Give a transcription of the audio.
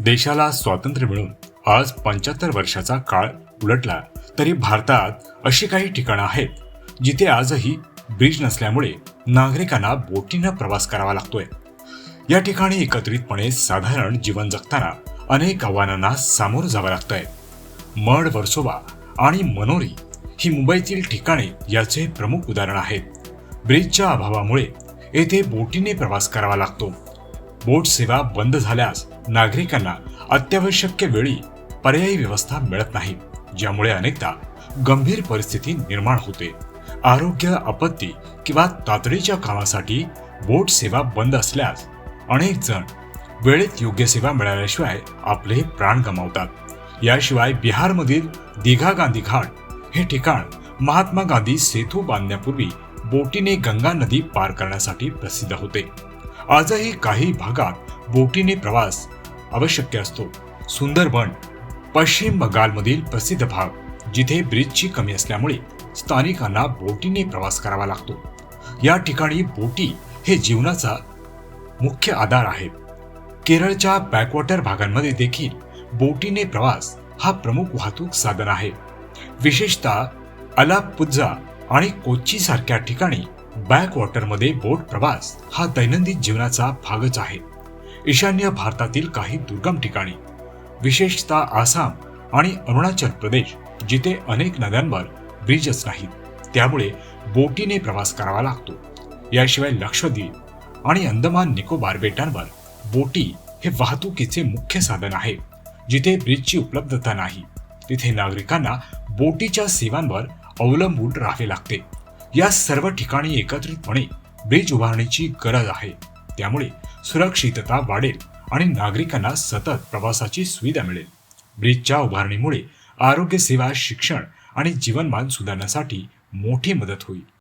देशाला स्वातंत्र्य मिळून आज पंच्याहत्तर वर्षाचा काळ उलटला तरी भारतात अशी काही ठिकाणं आहेत जिथे आजही ब्रिज नसल्यामुळे नागरिकांना बोटीनं प्रवास करावा लागतोय. या ठिकाणी एकत्रितपणे साधारण जीवन जगताना अनेक आव्हानांना सामोरं जावं लागतंय. मड वर्सोवा आणि मनोरी ही मुंबईतील ठिकाणे याचे प्रमुख उदाहरण आहेत. ब्रिजच्या अभावामुळे येथे बोटीने प्रवास करावा लागतो. बोट सेवा बंद झाल्यास नागरिकांना अत्यावश्यक वेळी पर्यायी व्यवस्था मिळत नाही ज्यामुळे अनेकदा गंभीर परिस्थिती निर्माण होते. आरोग्य आपत्ती किंवा तातडीच्या कामासाठी बोट सेवा बंद असल्यास अनेक जण वेळेत योग्य सेवा मिळाल्याशिवाय आपले प्राण गमावतात. याशिवाय बिहारमधील दिघा गांधी घाट हे ठिकाण महात्मा गांधी सेतू बांधण्यापूर्वी बोटीने गंगा नदी पार करण्यासाठी प्रसिद्ध होते. आजही काही भागात बोटीने प्रवास आवश्यक असतो. सुंदरबन पश्चिम बंगालमधील प्रसिद्ध भाग जिथे ब्रिजची कमी असल्यामुळे स्थानिकांना बोटीने प्रवास करावा लागतो. या ठिकाणी बोटी हे जीवनाचा मुख्य आधार आहे. केरळच्या बॅकवॉटर भागांमध्ये देखील बोटीने प्रवास हा प्रमुख वाहतूक साधन आहे. विशेषतः अलापुझा आणि कोची सारख्या ठिकाणी बॅकवॉटरमध्ये बोट प्रवास हा दैनंदिन जीवनाचा भागच आहे. ईशान्य भारतातील काही दुर्गम ठिकाणी विशेषतः आसाम आणि अरुणाचल प्रदेश जिथे अनेक नद्यांवर ब्रिजच नाहीत. त्यामुळे बोटीने प्रवास करावा लागतो. याशिवाय लक्षद्वीप आणि अंदमान निकोबार बेटांवर बोटी हे वाहतुकीचे मुख्य साधन आहे जिथे ब्रिजची उपलब्धता नाही. तिथे नागरिकांना बोटीच्या सेवांवर अवलंबून राहावे लागते. या सर्व ठिकाणी एकत्रितपणे ब्रिज उभारणीची गरज आहे. त्यामुळे सुरक्षितता वाढेल आणि नागरिकांना सतत प्रवासाची सुविधा मिळेल. ब्रिजच्या उभारणीमुळे आरोग्यसेवा शिक्षण आणि जीवनमान सुधारण्यासाठी मोठी मदत होईल.